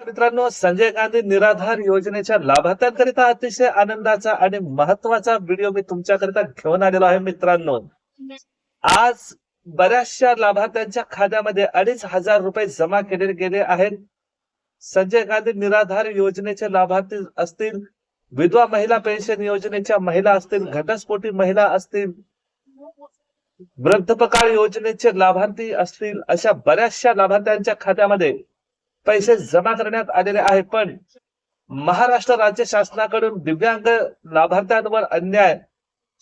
मित्रांनो संजय गांधी निराधार योजनेच्या लाभार्थ्यांकरिता अतिशय आनंदाचा आणि महत्त्वाचा व्हिडिओ मी तुमच्याकरिता घेऊन आलेलो आहे मित्रांनो. आज बऱ्याचशा लाभार्थ्यांच्या खात्यामध्ये अडीच हजार रुपये जमा केले गेले आहेत. संजय गांधी निराधार योजनेचे लाभार्थी असतील विधवा महिला पेन्शन योजनेच्या महिला असतील घटस्फोटी महिला असतील वृद्धपकाळ योजनेचे लाभार्थी असतील अशा बऱ्याचशा लाभार्थ्यांच्या खात्यामध्ये पैसे जमा करण्यात आलेले आहे पण महाराष्ट्र राज्य शासनाकडून दिव्यांग लाभार्थ्यांवर अन्याय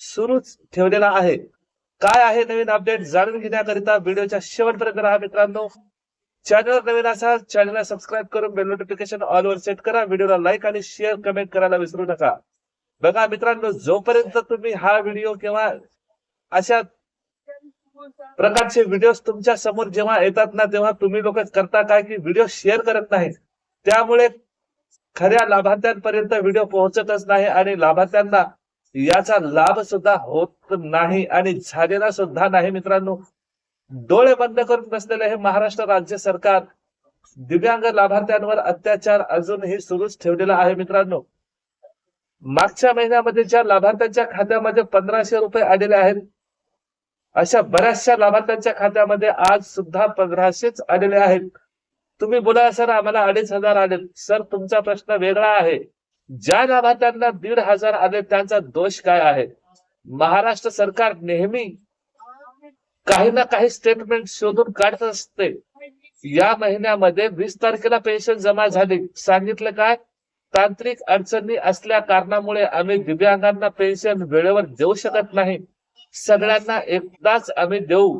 सुरूच ठेवलेला आहे. काय आहे नवीन अपडेट जाणून घेण्याकरिता व्हिडिओच्या शेवटपर्यंत राहा मित्रांनो. चॅनल नवीन असाल चॅनलला सबस्क्राईब करून बेल नोटिफिकेशन ऑल वर सेट करा. व्हिडिओला लाईक आणि शेअर कमेंट करायला विसरू नका. बघा मित्रांनो जोपर्यंत तुम्ही हा व्हिडिओ किंवा अशा प्रकारचे व्हिडिओ तुमच्यासमोर जेव्हा येतात ना तेव्हा तुम्ही लोक करता काय की व्हिडिओ शेअर करत नाही त्यामुळे खऱ्या लाभार्थ्यांपर्यंत व्हिडिओ पोहोचतच नाही आणि लाभार्थ्यांना याचा लाभ सुद्धा होत नाही आणि झालेला सुद्धा नाही मित्रांनो. डोळे बंद करून बसलेले हे महाराष्ट्र राज्य सरकार दिव्यांग लाभार्थ्यांवर अत्याचार अजूनही सुरूच ठेवलेला आहे मित्रांनो. मागच्या महिन्यामध्ये ज्या लाभार्थ्यांच्या खात्यामध्ये पंधराशे रुपये आलेले आहेत अशा बऱ्याचशा लाभार्थ्यांच्या खात्यामध्ये आज सुद्धा पंधराशेच आलेले आहेत. तुम्ही बोला सर आम्हाला अडीच हजार आले सर तुमचा प्रश्न वेगळा आहे. ज्या लाभार्थ्यांना दीड हजार आले त्यांचा दोष काय आहे? महाराष्ट्र सरकार नेहमी काही ना काही स्टेटमेंट शोधून काढत असते. या महिन्यामध्ये वीस तारखेला पेन्शन जमा झाली. सांगितलं काय? तांत्रिक अडचणी असल्या कारणामुळे आम्ही दिव्यांगांना पेन्शन वेळेवर देऊ शकत नाही. सगळ्यांना एकदाच आम्ही देऊ.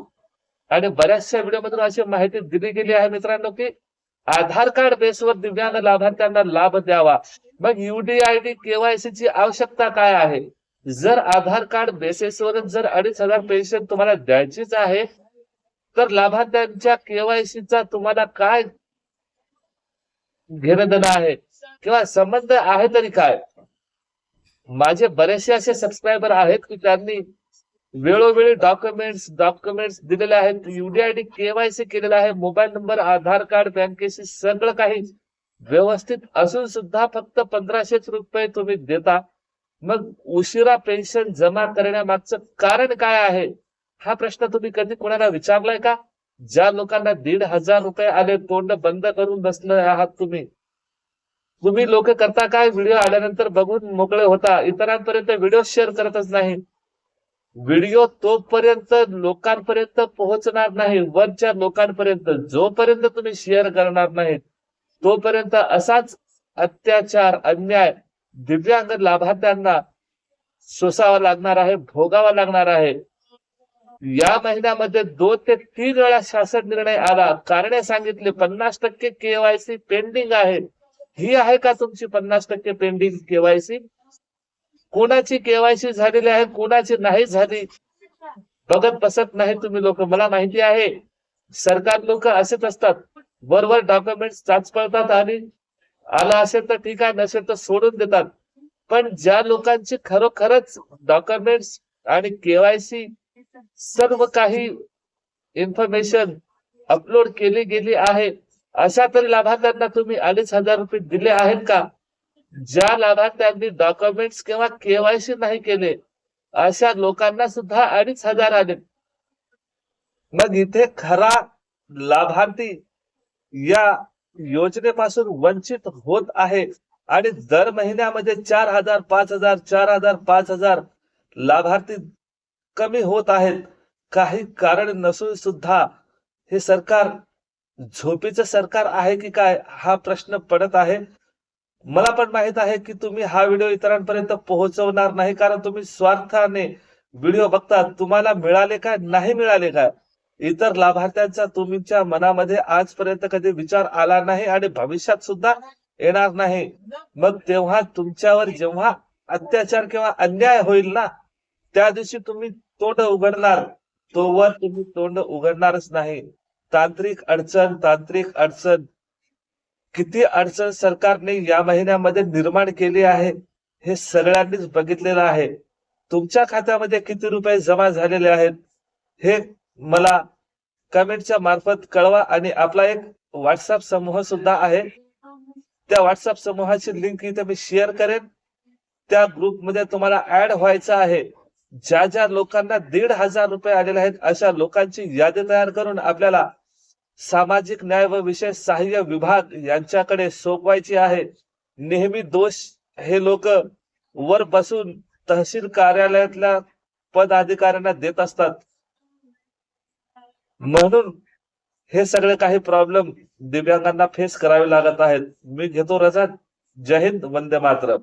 आणि बऱ्याचशा व्हिडिओ मधून अशी माहिती दिली गेली आहे मित्रांनो की आधार कार्ड बेसवर दिव्यांग लाभार्थ्यांना लाभ द्यावा. मग युडीआयडी केवायसी ची आवश्यकता काय आहे? जर आधार कार्ड बेसिसवर जर अडीच हजार पेन्शन तुम्हाला द्यायचीच आहे तर लाभार्थ्यांच्या केवायसीचा तुम्हाला काय घेणं देणं आहे? किंवा संबंध आहे तरी काय? माझे बरेचसे असे सबस्क्रायबर आहेत की त्यांनी वेळोवेळी डॉक्युमेंट्स डॉक्युमेंट्स दिलेले आहेत. युडीआयडी केवायसी केलेला आहे. मोबाईल नंबर आधार कार्ड बँकेशी सगळं काही व्यवस्थित असून सुद्धा फक्त पंधराशेच रुपये तुम्ही देता. मग उशिरा पेन्शन जमा करण्यामागचं कारण काय आहे? हा प्रश्न तुम्ही कधी कोणाला विचारलाय का? ज्या लोकांना दीड हजार रुपये आले तोंड बंद करून बसले आहात तुम्ही. तुम्ही लोक करता काय? व्हिडिओ आल्यानंतर बघून मोकळे होता. इतरांपर्यंत व्हिडिओ शेअर करतच नाही. व्हिडिओ तोपर्यंत लोकांपर्यंत पोहोचणार नाही वरच्या लोकांपर्यंत जोपर्यंत तुम्ही शेअर करणार नाही तोपर्यंत असाच अत्याचार अन्याय दिव्यांग लाभार्थ्यांना सोसावा लागणार आहे भोगावा लागणार आहे. या महिन्यामध्ये दोन ते तीन वेळा शासन निर्णय आला. कारणे सांगितले पन्नास टक्के केवायसी पेंडिंग आहे. ही आहे का तुमची पन्नास टक्के पेंडिंग केवायसी कोणाची केवायसी झालेली आहे कोणाची नाही झाली? बघत बसत नाही तुम्ही लोक. मला माहिती आहे सरकार लोक असेच असतात. बरोबर डॉक्युमेंट चाचपळतात आणि आला असेल तर ठीक आहे नसेल तर सोडून देतात. पण ज्या लोकांची खरोखरच डॉक्युमेंट्स आणि केवायसी सर्व काही इन्फॉर्मेशन अपलोड केली गेली आहे अशा तरी लाभार्थ्यांना तुम्ही अडीच हजार रुपये दिले आहेत का? ज्या लाभार्थ्यांनी डॉक्युमेंट्स किंवा केवायसी नाही केले अशा लोकांना सुद्धा अडीच हजार आले. मग इथे खरा लाभार्थी या योजनेपासून वंचित होत आहे आणि दर महिन्यामध्ये चार हजार पाच हजार चार हजार पाच हजार लाभार्थी कमी होत आहेत. काही कारण नसून सुद्धा हे सरकार झोपीचं सरकार आहे की काय हा प्रश्न पडत आहे. मला पण माहीत आहे की तुम्ही हा व्हिडिओ इतरांपर्यंत पोहोचवणार नाही कारण तुम्ही स्वार्थाने व्हिडिओ बघता तुम्हाला मिळाले काय नाही मिळाले काय? इतर लाभार्थ्यांचा तुमच्या मनामध्ये आजपर्यंत कधी विचार आला नाही आणि भविष्यात सुद्धा येणार नाही. मग तेव्हा तुमच्यावर जेव्हा अत्याचार किंवा अन्याय होईल ना त्या दिवशी तुम्ही तोंड उघडणार. तोवर तुम्ही तोंड उघडणारच नाही. तांत्रिक अडचण तांत्रिक अडचण. किती अडचण सरकारने या महिन्यामध्ये निर्माण केली आहे हे सगळ्यांनीच बघितलेलं आहे. तुमच्या खात्यामध्ये किती रुपये जमा झालेले आहेत हे मला कमेंटच्या मार्फत कळवा आणि आपला एक व्हॉट्सअप समूह सुद्धा आहे. त्या व्हॉट्सअप समूहाची लिंक इथे मी शेअर करेन. त्या ग्रुपमध्ये तुम्हाला ऍड व्हायचं आहे. ज्या ज्या लोकांना दीड हजार रुपये आलेले आहेत अशा लोकांची यादी तयार करून आपल्याला सामाजिक न्याय व विशेष सहाय्य विभाग यांच्याकडे सोपवायची आहे. नेहमी दोष हे लोक वर बसून तहसील कार्यालयातल्या पदाधिकाऱ्यांना देत असतात. म्हणून हे सगळे काही प्रॉब्लेम दिव्यांगांना फेस करावे लागत आहेत. मी घेतो रजा. जय हिंद. वंदे मातरम.